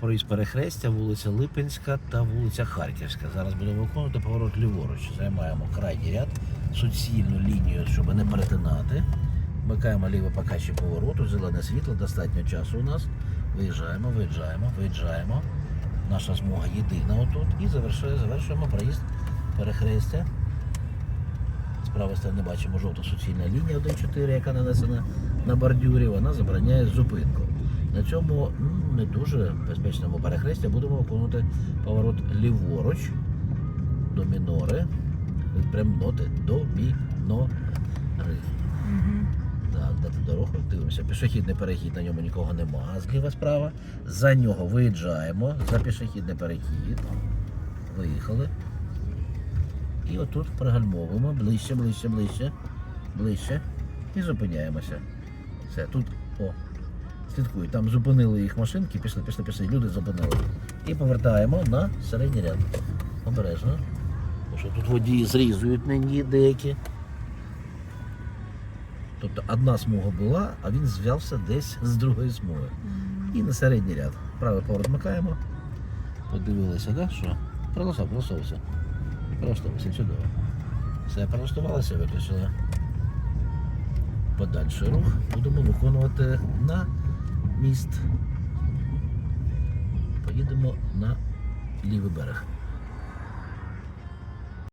проїзд перехрестя, вулиця Липинська та вулиця Харківська. Зараз будемо виконувати поворот ліворуч. Займаємо крайній ряд, суцільну лінію, щоб не перетинати. Вмикаємо ліве покачі повороту, зелене світло, достатньо часу у нас. Виїжджаємо, виїжджаємо, виїжджаємо. Наша змога єдина отут. І завершує, завершуємо проїзд перехрестя. З правої сторони бачимо жовта суцільна лінія 1.4, яка нанесена на бордюрі, вона забороняє зупинку. На цьому м, не дуже безпечному перехресті будемо виконувати поворот ліворуч до мінори. Прямноти до мінори. Так, дати дорогу, дивимося. Пішохідний перехід, на ньому нікого нема. Зліва справа. За нього виїжджаємо. За пішохідний перехід. Виїхали. І отут пригальмовуємо ближче, ближче, ближче, ближче. І зупиняємося. Все, тут, о, слідкуй, там зупинили їх машинки, пішли, пішли, пішли, люди зупинили. І повертаємо на середній ряд. Обережно. Бо що тут водії зрізують мені деякі. Тобто одна смуга була, а він зв'явся десь з другої смуги. І на середній ряд. Правий поворот вмикаємо. Подивилися, да, що? Прилаштував, прилаштовувався. Прилаштовувався, чудово. Все, прилаштувалося, виключили. Подальший рух будемо виконувати на міст. Поїдемо на лівий берег.